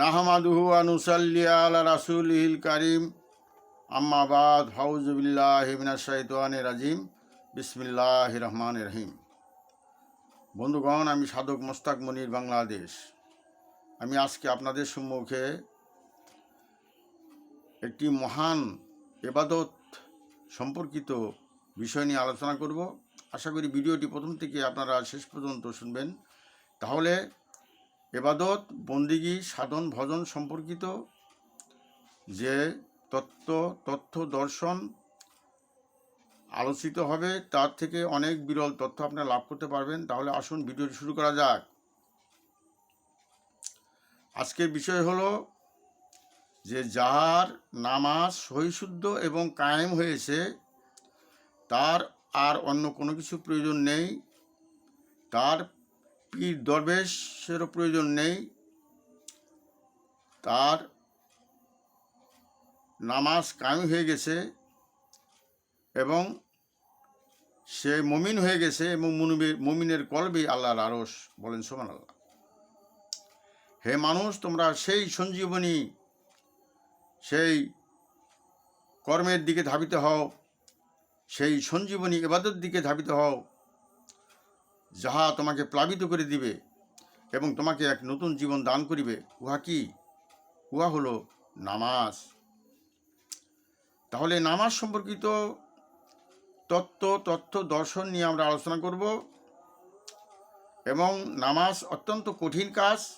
নাহমাদুহু আনুসাল্লি আলা রাসুলহিল করিম। আম্মাবাদ হাউজবিল্লাহ মিনাশাইতান রাজিম। বিসমিল্লাহ রহমান রহিম। বন্ধুগণ, আমি সাধক মোস্তাক মনির বাংলাদেশ। আমি আজকে আপনাদের সম্মুখে একটি মহান এবাদত সম্পর্কিত বিষয় নিয়ে আলোচনা করব। আশা করি ভিডিওটি প্রথম থেকে আপনারা শেষ পর্যন্ত শুনবেন। তাহলে এবাদত, বন্দিগি, সাধন, ভজন সম্পর্কিত যে তত্ত্ব, তথ্য দর্শন আলোচিত হবে, তার থেকে অনেক বিরল তথ্য আপনারা লাভ করতে পারবেন। তাহলে আসুন ভিডিওটি শুরু করা যাক। আজকের বিষয় হলো যে যার নামাজ সহিশুদ্ধ এবং কায়েম হয়েছে, তার আর অন্য কোনো কিছু প্রয়োজন নেই। তার পীর দরবেশেরও প্রয়োজন নেই। তার নামাজ কায়েম হয়ে গেছে এবং সে মমিন হয়ে গেছে এবং মুনিবে- মমিনের কলবে আল্লাহর আরস বলেন সোমান আল্লাহ হে মানুষ, তোমরা সেই সঞ্জীবনী, সেই কর্মের দিকে ধাবিত হও, সেই সঞ্জীবনী এবাদত দিকে ধাবিত হও যাহা তোমাকে প্লাবিত করে দিবে এবং তোমাকে এক নতুন জীবন দান করিবে, উহা কি? উহা হলো নামাজ। তাহলে নামাজ সম্পর্কিত তত্ত্ব, তথ্য, দর্শন নিয়ে আমরা আলোচনা করব এবং নামাজ অত্যন্ত কঠিন কাজ,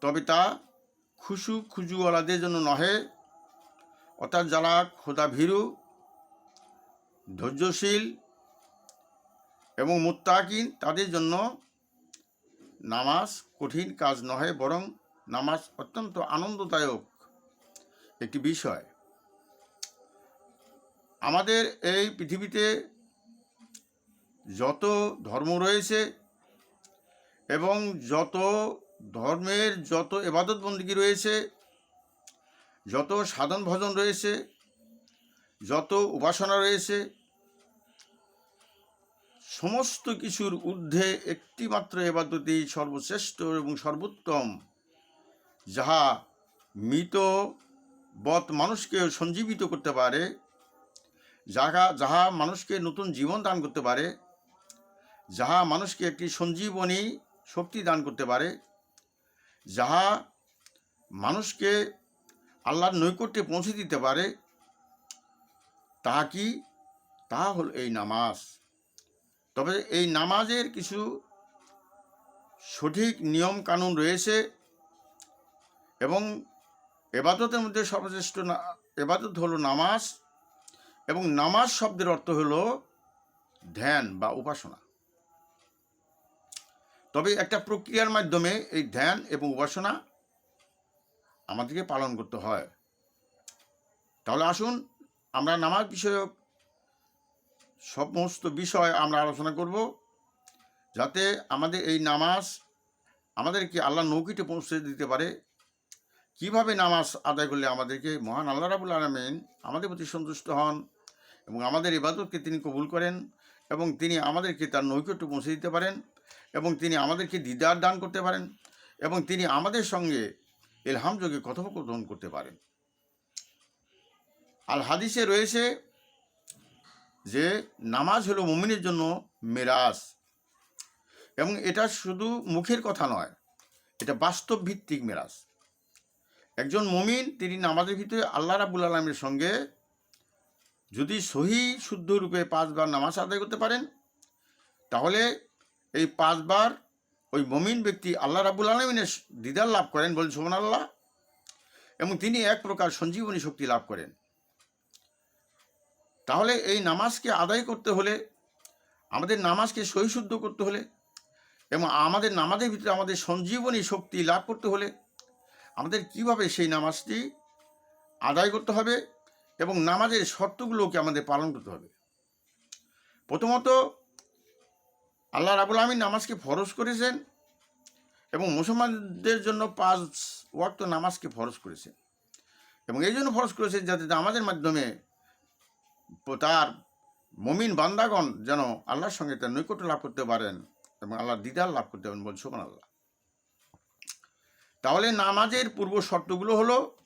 তবে তা খুশু খুজুওয়ালাদের জন্য নহে। অর্থাৎ যারা খোদা ভীরু ধৈর্যশীল এবং মুত্তাকিন তাদের জন্য নামাজ কঠিন কাজ নহে, বরং নামাজ অত্যন্ত আনন্দদায়ক একটি বিষয়। আমাদের এই পৃথিবীতে যত ধর্ম রয়েছে এবং যত ধর্মের যত এবাদত বন্দী রয়েছে, যত সাধন ভজন রয়েছে, যত উপাসনা রয়েছে সমস্ত কিছুর ঊর্ধ্বে একটিমাত্র এবাদতেই সর্বশ্রেষ্ঠ এবং সর্বোত্তম। যাহা মৃত বৎ মানুষকে সঞ্জীবিত করতে পারে, যাহা যাহা মানুষকে নতুন জীবন দান করতে পারে, যাহা মানুষকে একটি সঞ্জীবনী শক্তি দান করতে পারে, যাহা মানুষকে আল্লাহর নৈকট্যে পৌঁছে দিতে পারে, তাহা কি? তাহা হল এই নামাজ। তবে এই নামাজের কিছু সঠিক নিয়ম কানুন রয়েছে এবং এবাদতের মধ্যে সর্বশ্রেষ্ঠ এবাদত হলো নামাজ এবং নামাজ শব্দের অর্থ হলো ধ্যান বা উপাসনা। তবে একটা প্রক্রিয়ার মাধ্যমে এই ধ্যান এবং উপাসনা আমাদেরকে পালন করতে হয়। তাহলে আসুন আমরা নামাজ বিষয়ক সমস্ত বিষয় আমরা আলোচনা করব, যাতে আমাদের এই নামাজ আমাদেরকে আল্লাহ নৌকিতে পৌঁছে দিতে পারে। কীভাবে নামাজ আদায় করলে আমাদেরকে মহান আল্লাহ রাবুল আলমিন আমাদের প্রতি সন্তুষ্ট হন এবং আমাদের ইবাদতকে তিনি কবুল করেন এবং তিনি আমাদেরকে তার নৈকট্য পৌঁছে দিতে পারেন এবং তিনি আমাদেরকে দিদার দান করতে পারেন এবং তিনি আমাদের সঙ্গে এলহাম যোগে কথোপকথন করতে পারেন। আল হাদিসে রয়েছে যে নামাজ হলো মুমিনের জন্য মেরাজ। এবং এটা শুধু মুখের কথা নয়, এটা বাস্তব ভিত্তিক মেরাজ। একজন মুমিন, তিনি নামাজের ভিতরে আল্লাহ রাবুল আলমের সঙ্গে যদি সহি, শুদ্ধ রূপে পাঁচবার নামাজ আদায় করতে পারেন, তাহলে এই পাঁচবার ওই মমিন ব্যক্তি আল্লাহ রাবুল আলমিনের দিদার লাভ করেন বলেন সোমান আল্লাহ এবং তিনি এক প্রকার সঞ্জীবনী শক্তি লাভ করেন। তাহলে এই নামাজকে আদায় করতে হলে, আমাদের নামাজকে সহিশুদ্ধ করতে হলে এবং আমাদের নামাজের ভিতরে আমাদের সঞ্জীবনী শক্তি লাভ করতে হলে আমাদের কীভাবে সেই নামাজটি আদায় করতে হবে এবং নামাজের শর্তগুলোকে আমাদের পালন করতে হবে। প্রথমত, আল্লাহ রাবুল আমিন নামাজকে ফরজ করেছেন এবং মুসলমানদের জন্য পাঁচ ওয়াক্ত নামাজকে ফরজ করেছেন এবং এই জন্য ফরজ করেছেন যাতে নামাজের মাধ্যমে তার মমিন বান্দাগণ যেন আল্লাহর সঙ্গে তার নৈকট্য লাভ করতে পারেন এবং আল্লাহর দিদার লাভ করতে পারেন বলছে আল্লাহ তাহলে নামাজের পূর্ব শর্তগুলো হলো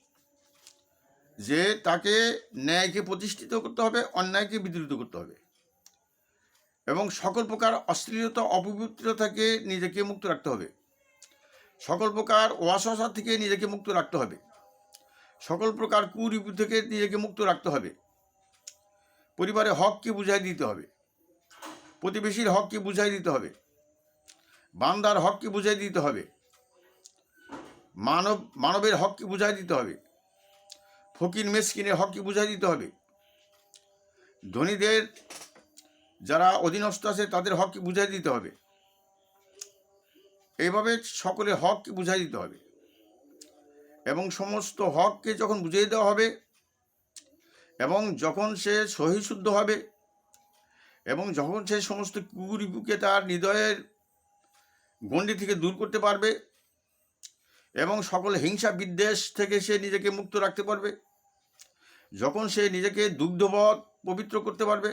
যে তাকে ন্যায়কে প্রতিষ্ঠিত করতে হবে, অন্যায়কে বিদ্রুত করতে হবে। এবং সকল প্রকার অশ্লীলতা অপবিত্র থেকে নিজেকে মুক্ত রাখতে হবে। সকল প্রকার ওয়াসওয়াসা থেকে নিজেকে মুক্ত রাখতে হবে। সকল প্রকার কুরিপু থেকে নিজেকে মুক্ত রাখতে হবে। পরিবারের হককে বুঝাই দিতে হবে। প্রতিবেশীর হককে বুঝাই দিতে হবে। বান্দার হককে বুঝাই দিতে হবে। মানব, মানবের হককে বুঝাই দিতে হবে। ফকির মেসকিনের হককে বুঝাই দিতে হবে। ধনীদের যারা অধীনস্থ আছে, তাদের হককে বুঝাই দিতে হবে। এইভাবে সকলের হককে বুঝাই দিতে হবে। এবং সমস্ত হককে যখন বুঝিয়ে দেওয়া হবে এবং যখন সে সহিশুদ্ধ হবে, এবং যখন সে সমস্ত কুকুরিপুকে তার হৃদয়ের গণ্ডি থেকে দূর করতে পারবে, এবং সকল হিংসা বিদ্বেষ থেকে সে নিজেকে মুক্ত রাখতে পারবে, যখন সে নিজেকে দুগ্ধবধ পবিত্র করতে পারবে,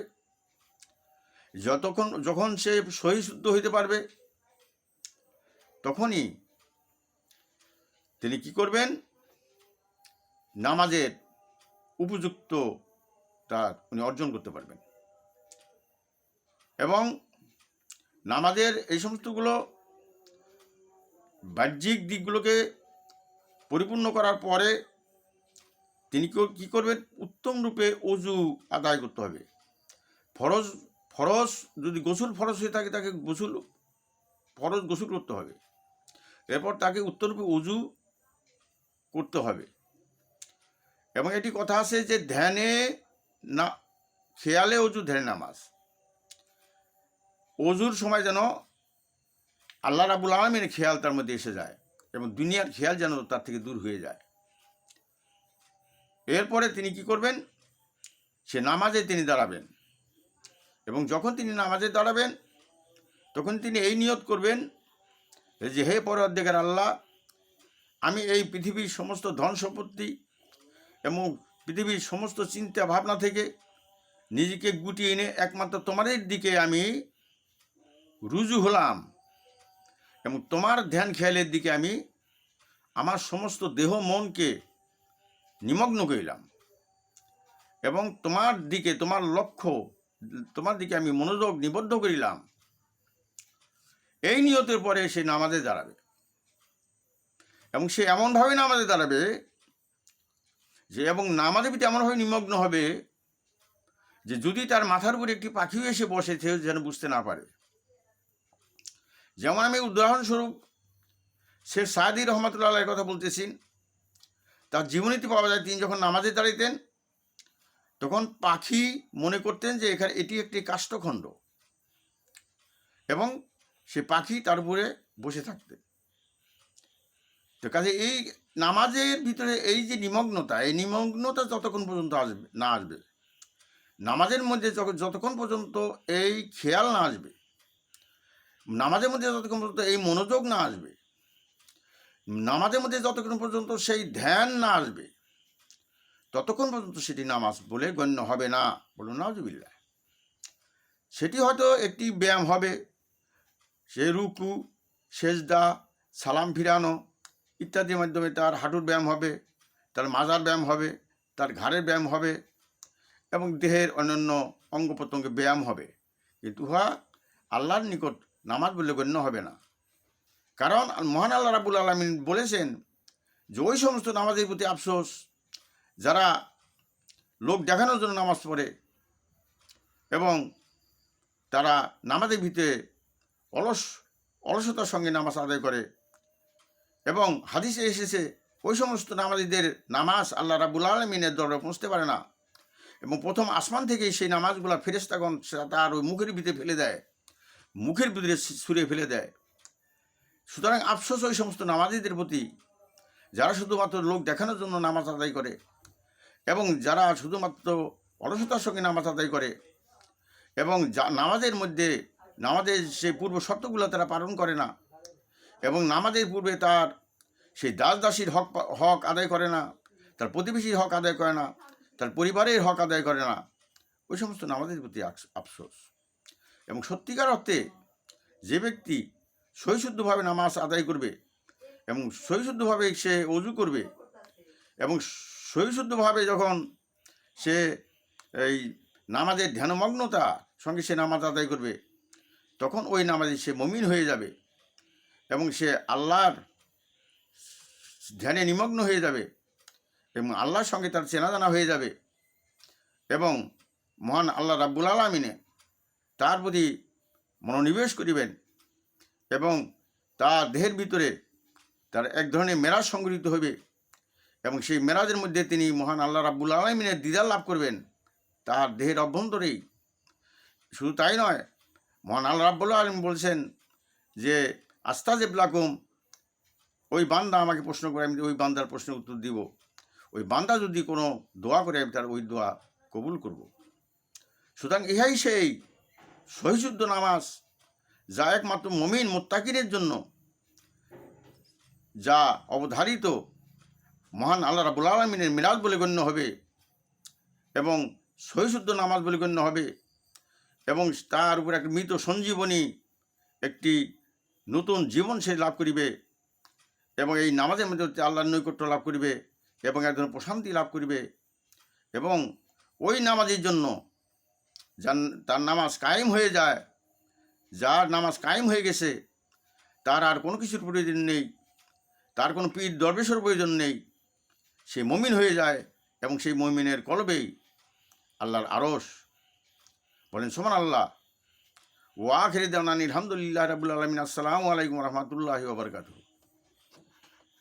যতক্ষণ, যখন সে সহিশুদ্ধ হইতে পারবে, তখনই তিনি কি করবেন? নামাজের উপযুক্ত তার উনি অর্জন করতে পারবেন। এবং নামাজের এই সমস্তগুলো বাহ্যিক দিকগুলোকে পরিপূর্ণ করার পরে তিনি কি- করবেন? উত্তম রূপে অজু আদায় করতে হবে। ফরজ ফরজ যদি গোসল ফরজ হয়ে থাকে, তাকে গোসল, ফরজ গোসল করতে হবে। এরপর তাকে উত্তররূপে অজু করতে হবে। এবং এটি কথা আছে যে ধ্যানে না, খেয়ালে অজু, ধ্যানে নামাজ। অজুর সময় যেন আল্লাহ রাবুল আলমের খেয়াল তার মধ্যে এসে যায় এবং দুনিয়ার খেয়াল যেন তার থেকে দূর হয়ে যায়। এরপরে তিনি কি করবেন? সে নামাজে তিনি দাঁড়াবেন। এবং যখন তিনি নামাজে দাঁড়াবেন, তখন তিনি এই নিয়ত করবেন যে, হে পর পরদ্দেগার আল্লাহ, আমি এই পৃথিবীর সমস্ত ধন সম্পত্তি এবং পৃথিবীর সমস্ত চিন্তা ভাবনা থেকে নিজেকে গুটিয়ে এনে একমাত্র তোমাদের দিকে আমি রুজু হলাম এবং তোমার ধ্যান খেয়ালের দিকে আমি আমার সমস্ত দেহ মনকে নিমগ্ন করিলাম। এবং তোমার দিকে, তোমার লক্ষ্য, তোমার দিকে আমি মনোযোগ নিবদ্ধ করিলাম। এই নিয়তের পরে সে নামাজে দাঁড়াবে। এবং সে এমনভাবে নামাজে দাঁড়াবে যে এবং নামাজের প্রতি এমনভাবে নিমগ্ন হবে যে যদি তার মাথার উপরে একটি পাখিও এসে বসে সে যেন বুঝতে না পারে। যেমন আমি উদাহরণস্বরূপ শেখ সাদি রহমতুল্লাহ কথা বলতেছি, তার জীবনীতে পাওয়া যায়, তিনি যখন নামাজে দাঁড়াইতেন, তখন পাখি মনে করতেন যে এখানে এটি একটি কাষ্ঠখণ্ড এবং সে পাখি তার উপরে বসে থাকতেন। তো কাজে এই নামাজের ভিতরে এই যে নিমগ্নতা, এই নিমগ্নতা যতক্ষণ পর্যন্ত আসবে, না আসবে, নামাজের মধ্যে যতক্ষণ পর্যন্ত এই খেয়াল না আসবে, নামাজের মধ্যে যতক্ষণ পর্যন্ত এই মনোযোগ না আসবে, নামাজের মধ্যে যতক্ষণ পর্যন্ত সেই ধ্যান না আসবে, ততক্ষণ পর্যন্ত সেটি নামাজ বলে গণ্য হবে না। বলুন নাজুবিল্লা সেটি হয়তো একটি ব্যায়াম হবে, সে রুকু, সেজদা, সালাম ফিরানো ইত্যাদির মাধ্যমে তার হাঁটুর ব্যায়াম হবে, তার মাজার ব্যায়াম হবে, তার ঘাড়ের ব্যায়াম হবে এবং দেহের অন্যান্য অঙ্গ প্রত্যঙ্গে ব্যায়াম হবে। কিন্তু উহা আল্লাহর নিকট নামাজ বলে গণ্য হবে না। কারণ মহান আল্লাহ রাবুল আলমিন বলেছেন যে ওই সমস্ত নামাজের প্রতি আফসোস, যারা লোক দেখানোর জন্য নামাজ পড়ে এবং তারা নামাজের ভিতরে অলস অলসতার সঙ্গে নামাজ আদায় করে এবং হাদিসে এসেছে, ওই সমস্ত নামাজিদের নামাজ আল্লাহ রাবুল আলমিনের দরে পৌঁছতে পারে না। এবং প্রথম আসমান থেকেই সেই নামাজগুলো ফেরেস্তাগণ সেটা তার ওই মুখের ভিতরে ফেলে দেয়, মুখের ভিতরে সুরে ফেলে দেয়। সুতরাং আফসোস ওই সমস্ত নামাজিদের প্রতি, যারা শুধুমাত্র লোক দেখানোর জন্য নামাজ আদায় করে এবং যারা শুধুমাত্র অলসতার সঙ্গে নামাজ আদায় করে এবং যা, নামাজের মধ্যে, নামাজের সেই পূর্ব শর্তগুলো তারা পালন করে না এবং নামাজের পূর্বে তার সেই দাস দাসীর হক হক আদায় করে না, তার প্রতিবেশীর হক আদায় করে না, তার পরিবারের হক আদায় করে না। ওই সমস্ত নামাজের প্রতি আফস- আফসোস। এবং সত্যিকার অর্থে যে ব্যক্তি সহিশুদ্ধভাবে নামাজ আদায় করবে এবং সহিশুদ্ধভাবে সে অজু করবে এবং সহিশুদ্ধভাবে যখন সে এই নামাজের ধ্যানমগ্নতা সঙ্গে সে নামাজ আদায় করবে, তখন ওই নামাজে সে মমিন হয়ে যাবে। এবং সে আল্লাহর ধ্যানে নিমগ্ন হয়ে যাবে এবং আল্লাহর সঙ্গে তার চেনা জানা হয়ে যাবে এবং মহান আল্লাহ রাব্বুল আলমিনে তার প্রতি মনোনিবেশ করিবেন এবং তার দেহের ভিতরে তার এক ধরনের মেরাজ সংগঠিত হবে এবং সেই মেরাজের মধ্যে তিনি মহান আল্লাহ রাব্বুল আলমিনের দিদার লাভ করবেন। তার দেহের অভ্যন্তরেই। শুধু তাই নয়, মহান আল্লাহ রাব্বুল আলম বলছেন যে আস্তাজেব লাকুম ওই বান্দা আমাকে প্রশ্ন করে, আমি ওই বান্দার প্রশ্নের উত্তর দিব। ওই বান্দা যদি কোনো দোয়া করে, আমি তার ওই দোয়া কবুল করব। সুতরাং ইহাই সেই সহিশুদ্ধ নামাজ, যা একমাত্র মমিন মোত্তাকিরের জন্য, যা অবধারিত মহান আল্লাহ রাবুল আলমিনের মিরাজ বলে গণ্য হবে এবং সহিশুদ্ধ নামাজ বলে গণ্য হবে এবং তার উপর একটা মৃত সঞ্জীবনী, একটি নতুন জীবন সে লাভ করিবে এবং এই নামাজের মধ্যে আল্লাহর নৈকট্য লাভ করিবে এবং এক ধরনের প্রশান্তি লাভ করিবে এবং ওই নামাজের জন্য যার তার নামাজ কায়েম হয়ে যায়, যার নামাজ কায়েম হয়ে গেছে, তার আর কোনো কিছুর প্রয়োজন নেই, তার কোনো পীর দরবেশের প্রয়োজন নেই, সে মমিন হয়ে যায় এবং সেই মমিনের কলবেই আল্লাহর আরস বলেন সমান আল্লাহ ওয়া খেরে দেওয়ানি আলহামদুলিল্লাহ রাবুল আলমিন। আসসালামু আলাইকুম রহমতুল্লাহ ওবরকাতু